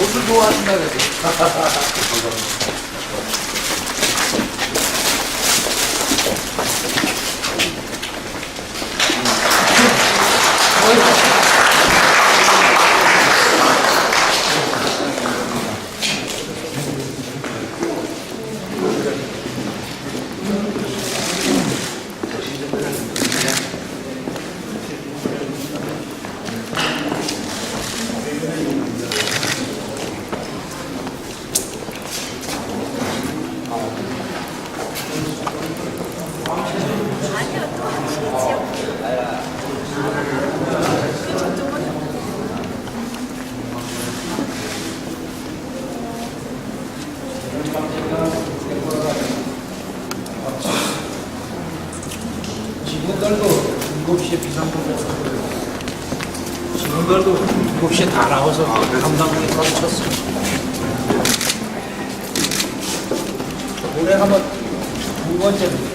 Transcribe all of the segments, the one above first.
옷을 좋 7시에 비상근무 직원들도 7시에 다 나와서 감당국에 가르쳤어 올해 하면 두 번째는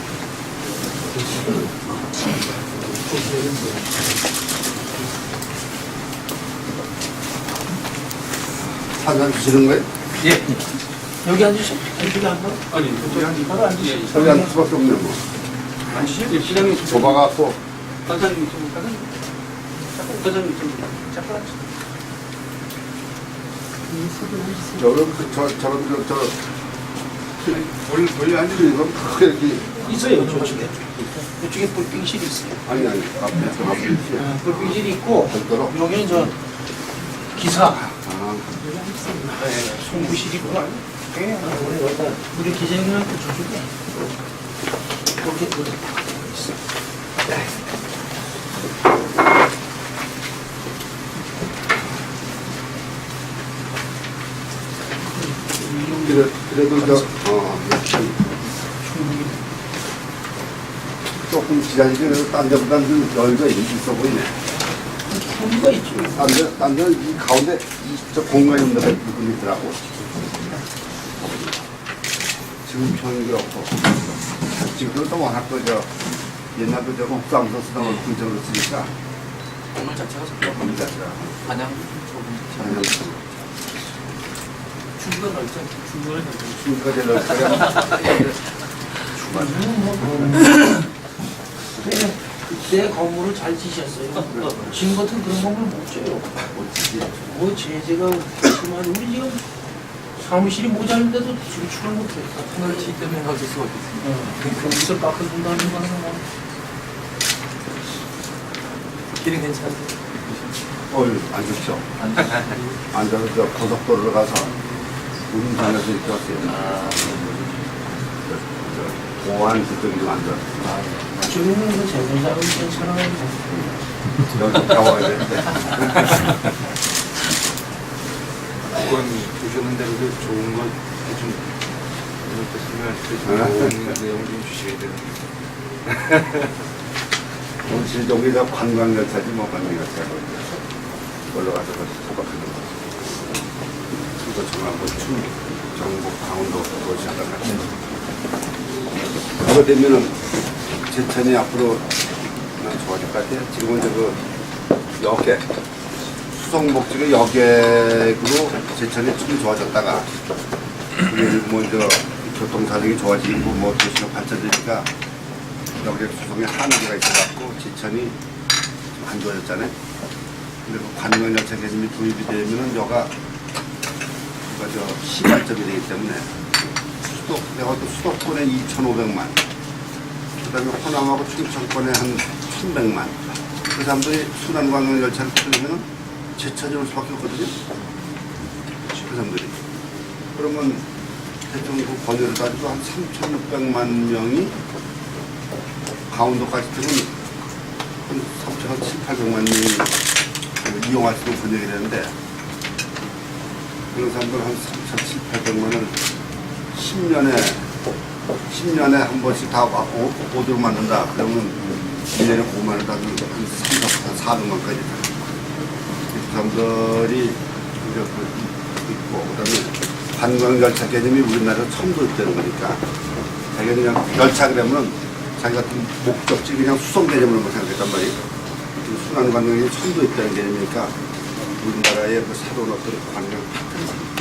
한잔 주시는 거예요? 예. 여기 앉으셔? 여기 앉아 아니 여기 바로 앉으셔 저기 앉을 수밖에 없네요. 뭐. 앉으시죠. 예, 시장님. 좁아갖고. 과장님 좀 과장님 과장님 좀 잠깐 앉으세요. 저런 그, 저 저런 저, 저 원래 앉으는 건 크게 이렇게 있어요 저쪽에. 이쪽에 불빙실이 있어요. 아니 아니 앞에 앞에. 있지. 어, 불빙실이 있고 별도로. 여기는 저 기사. 아. 네, 송구실이구나 예, 우리 여기다 우리 기자님한테 저쪽에 이렇게 다 있어 그래 그래도 저어 조금 기다리지 그래도 딴 데보다는 좀 여유가 있어 보이네. 소리가 있죠 딴 데, 딴 데는 이 가운데 이, 저 공간이 데가 있긴 있더라고. 지금 편이 그렇고. 지금도 또 워낙 또 저, 옛날도 저 옥상서 쓰던 걸 근처로 쓰니까. 오늘 자체가 조금 자체가. 반향 조금 그냥 충분한 넓죠. 충분한 넓죠. 중가 제일 넓게. 그때, 그때 건물을 잘 지셨어요 지금 같은 그런 건물 못 져요 뭐 제재가 그만 우리 지금 사무실이 모자른데도 지출을 못해요 하늘 티 때문에 어쩔 수가 없겠습니다. 거기서 깎아준다는 거는 뭐 길은 괜찮은데. 어이, 안 좋죠. 앉아서 저 고속도로로 가서 운전해서 이렇게 왔어요. 저, 저, 공안 그쪽으로 앉아. 지금은 그 재벌사로 괜찮아요 여기 배워야 되는데. 그건 주시는 대로 그 좋은 걸 좀, 이렇게 설명하실 때 아. 좋은 내용 좀 주셔야 되는데. 오늘 저 관광열차지 뭐 관광열차고. 놀러 가서 그 소박하는 거. 충도 청하고 충, 경북, 강원도 도시 하다 같이. 그거 되면은 제천이 앞으로 난 좋아질 것 같아요. 지금은 이제 그 역에 수성목지가 여객으로 제천이 좀 좋아졌다가 그게 먼저 교통 사정이 좋아지고 뭐 도시가 발전되니까 여객 수송에 한계가 있어갖고 제천이 안 좋아졌잖아요. 근데 그 관광 열차 개념이 도입이 되면은 여가 저 시발점이 되기 때문에 수도 내가 또 수도권에 2,500만, 그다음에 호남하고 충청권에 한 1,100만. 그 사람들이 순환 관광 열차를 타려면은 제천이 올 수밖에 없거든요. 그 사람들이. 그러면 대충 그 번외를 따지고 한 3,600만 명이 강원도까지 뜨면 한 3,000, 7, 800만 명이 이용할 수 있는 번역이 되는데 그런 사람들 한 3,000, 7, 800만을 10년에 10년에 한 번씩 다 와- 오- 오도록 만든다. 그러면 1년에 5만 원 따지면 한 3, 400만까지 다. 그 사람들이 그 있고 그다음에 관광 열차 개념이 우리나라에 처음 도입되는 거니까 자기가 그냥 열차 그러면 자기 같은 목적지 그냥 수송 개념으로 생각했단 말이에요. 그 순환 관광이 처음 도입되는 개념이니까 우리나라의 그 새로운 어떤 관광 패턴이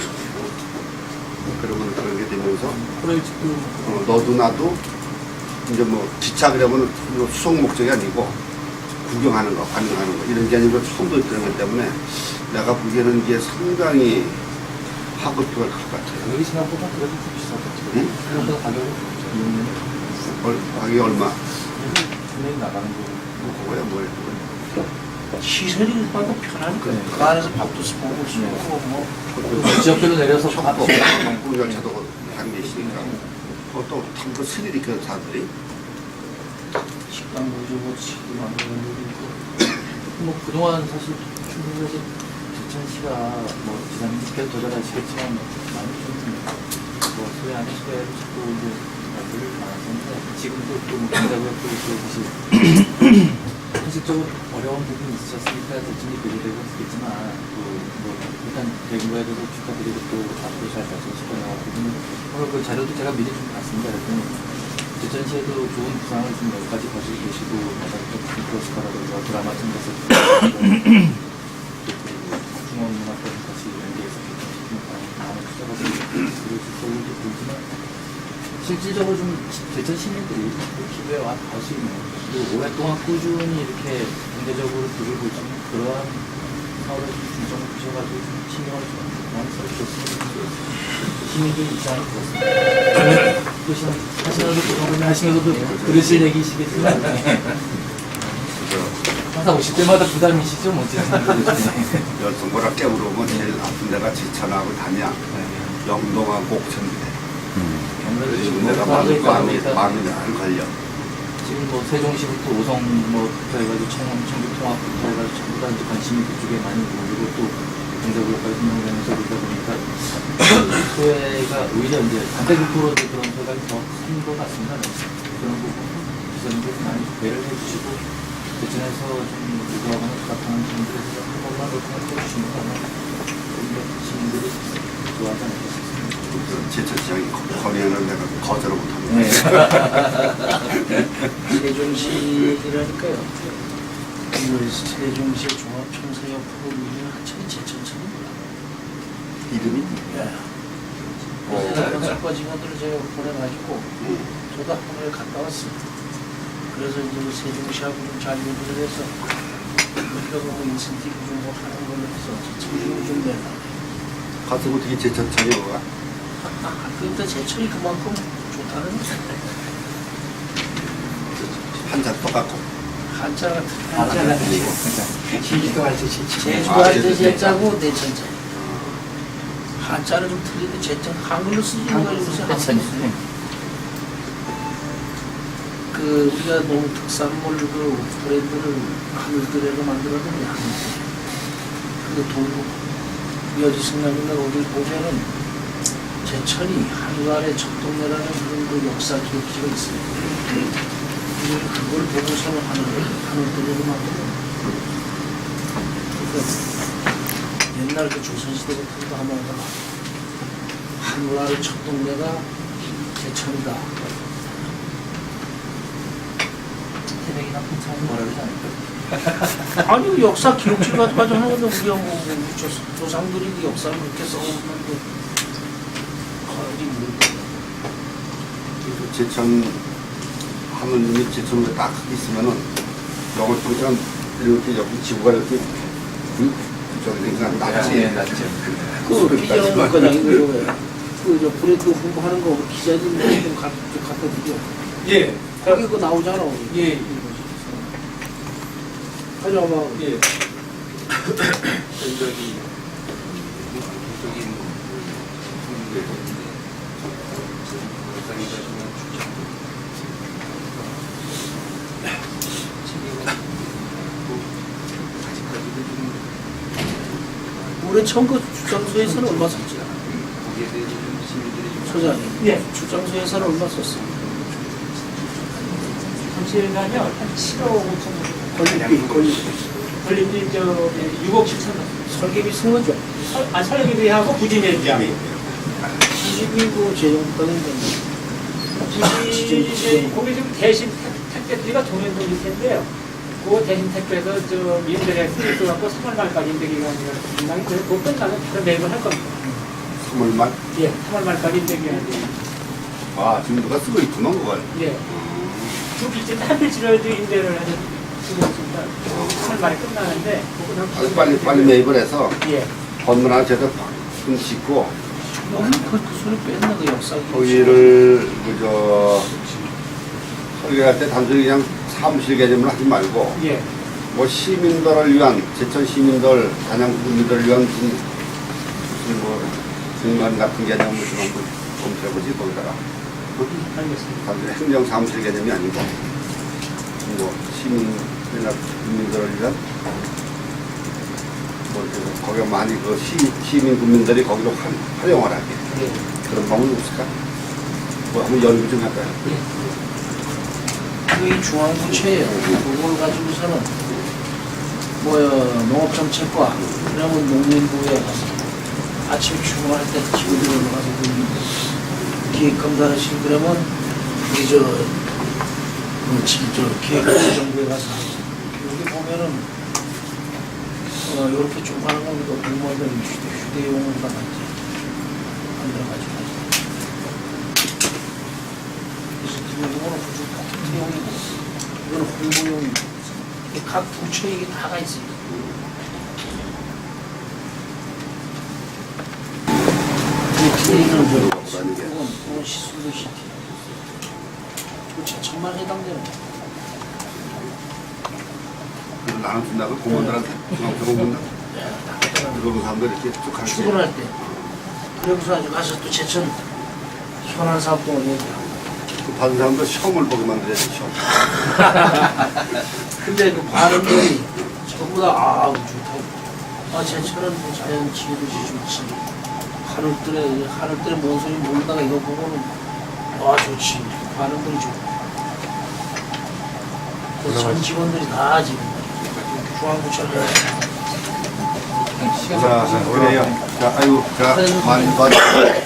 생기고 그러면 그런 게 되면서 어, 너도 나도 이제 뭐 기차 그러면 수송 목적이 아니고 구경하는 거, 관광하는 거 이런 개념으로 처음 도입되는 것 때문에 내가 보기에는 이게 상당히 학업표가 클 것 같아요. 여기 생각보다 그래도 좀 비싸겠죠. 응? 생각보다 가격이 이용료는 얼, 가격이 얼마? 분명히 나가는 거. 뭐 그거야 뭐야 그거. 시설이 봐도 편하니까 네. 그 안에서 밥도 먹을 수 있고 뭐. 지역별로 내려서 첩보, 밥 한국 열차도 한 계시니까. 그것도 탐그 스릴 있게 사람들이. 식당 보조고 지금 만드는 일도 있고. 뭐 그동안 사실 충북에서 대천시가 뭐 지난주께 도전하시겠지만 많이 좀뭐 소외 아닌 소외를 자꾸 이제 말들을 많았었는데 지금도 또 경자구역도 또 사실 현실적으로 어려운 부분이 있으셨으니까 대천이 배제되고 있겠지만 또뭐 일단 대구에 대해서 축하드리고 또 앞으로 잘 부분은 오늘 그 자료도 제가 미리 좀 봤습니다. 대전시에도 좋은 부상을 좀 몇 가지 가지고 계시고 또 크로스카라든가 드라마 것을 중앙문화권 같이 연계해서 많은 투자가 그려질 걸로도 보이지만 실질적으로 좀 대전 시민들이 기부에 와 있는 그리고 오랫동안 꾸준히 이렇게 경제적으로 수 있는 그러한 사업에 좀 중점을 두셔가지고 좀 신경을 좀 많이 써주셨으면 좋겠어요. 시민들 입장이 그렇습니다. 또 시간 하시면서 또 하시면서도 들으실 얘기시겠지만 항상 오실 때마다 부담이시죠, 뭐 어쨌든. 열성보라 깨물어보면 제일 나쁜 데가 지천하고 담양, 영동하고 옥천 지금 내가 마음이, 마음이, 마음이 늘 걸려. 지금 뭐 세종시부터 오성 뭐부터 해가지고 청원 청주통합부터 해가지고 전부 다 이제 관심이 그쪽에 많이 모이고 또 경제구역까지 운영되면서 그러다 보니까 소외가 오히려 이제 반대급부로도 그런 소외가 더큰 것 같습니다. 네. 그런 부분 기자님께서 많이 배를 해주시고 대전에서 좀 의도하거나 부탁하는 분들에서 한 번만 더 해주시면 아마 우리 시민들이 좋아하지 않을까. 제천시장이 거리에는 내가 거절을 못합니다. 네. 세종 시라니까요 그 세종 시 종합청사협회 이름이 한참 제천천입니다 이름이? 예. 어, 그래서 직원들을 제가 보내가지고 저도 한 번에 갔다 왔습니다. 그래서 이제 그 세종시하고 좀잘 연구를 해서 우리가 뭐 인센티브 좀뭐 하는 걸로 해서 제천이 좀 내라. 가서 어떻게 제천청이 뭐가? 아, 그때 제천이 그만큼 좋다는 거죠. 한자 똑같고. 한자가 한자가 할 듯이 제주도 아, 할때 제주 제자고 내천자. 한자는 좀 틀린데 제천 한글로 쓰지 뭐가 요새 한글로 그 우리가 너무 특산물 그 브랜드를 하늘들에로 만들었는데 그 동북 여지 승낙이나 어디 보면은 제천이 한글의 첫 동네라는 그런 그 역사 기록지가 있습니다. 그걸 보고서는 하늘 하늘들에로 만들어. 그러니까 옛날 그 조선시대 같은 거 하면 한글의 첫 동네가 제천이다. 태백이나 풍차는 뭐라 그러지 않을까? 아니 역사 기록지 가지고 하는 건데 우리가 뭐 우리 조, 조상들이 그 역사를 그렇게 써오는데 거의 모르고 그래서 제천 하느님이 제천에 딱 있으면은 영월 평창 이렇게 여기 지구가 이렇게 그 저기 생각 낫지. 예, 낫죠. 그 비정 과장이 그거예요. 그저 브랜드 홍보하는 거 기자들 좀 갖다 드려. 예. 거기 그거 나오잖아. 예. 가져와봐. 예. 저기 뭐 중국에 사기가 좀 아직까지도 좀 올해 처음 그 출장소에서는 얼마 썼지? 소장님. 예. 출장소에서는 얼마 썼어? 잠실가요 한 7억 5천 걸리비, 걸리비. 걸림이 저 6억 7천 원. 설계비 쓴 거죠? 설- 아 설계비하고 부지매비하고. 부지비고 재정 떠는데. 부지 거기 지금 대신 택- 택배비가 돈일 텐데요. 그 대신 택배에서 저 민들에 쓰고 갖고 3월 말까지 인대기가 아니라 분명히 그 끝나면 다른 매입을 할 겁니다. 3월 말. 예, 3월 말까지 인대기가 아니라. 아 지금 누가 쓰고 있구만 그걸. 예. 두 필지 한 필지를 인대를 해서 쓰고 있습니다. 3월 말에 끝나는데 그거는 아주 빨리 빨리 매입을 해서 예. 건물 하나 제대로 좀 짓고 너무 그, 그 소리 뺐나 그 역사. 거기를 그저 설계할 때 단순히 그냥 사무실 개념을 하지 말고 예. 뭐 시민들을 위한 제천 시민들 단양 국민들을 위한 무슨 무슨 뭐 공간 같은 개념을 좀 한번 검토해보지 거기다가 알겠습니다. 단순히 행정 사무실 개념이 아니고 뭐 시민이나 국민들을 위한 뭐 이렇게 거기 많이 그 시, 시민 국민들이 거기로 활, 활용을 하게 예. 그런 방법이 없을까? 뭐 한번 연구 좀 할까요? 그게 중앙부처예요. 그걸 가지고서는 뭐야 농업정책과 그러면 농민부에 가서 아침 출근할 때 지구들로 가서 그 기획 검사를 시키고 그러면 이저 그 지- 저 기획정부에 가서. 여기 보면은 어 이렇게 좀 하는 겁니다. 공무원들 휴대, 휴대용으로 받았지. 만들어가지고 하지. 그래서 지금 이거는 무슨 포켓용이고 이거는 이게 각 부처에 이게 다가 있어요. 이 TA는 저 그건 그건 시술도 시티. 그 제천만 해당되는 거. 그걸 나눠 준다고 공무원들한테 중앙청 공무원들 들어오는 사람들 이렇게 쭉 가르치 출근할 때. 그러고서 아주 가서 또 제천 현안 사업동을 얘기하고. 그 받은 사람들 시험을 보게 만들어야지 시험 근데 그 발음들이 전부 다 아우 좋다고. 아 제철은 뭐 자연 지혜도시 좋지. 하늘들에 하늘들에 뭔 소리 모르다가 이거 보고는 아 좋지. 발음들이 좋고. 그래서 전 직원들이 다 지금 중앙구청에 자, 자, 그래요 자, 아이고 자 많이 도와주세요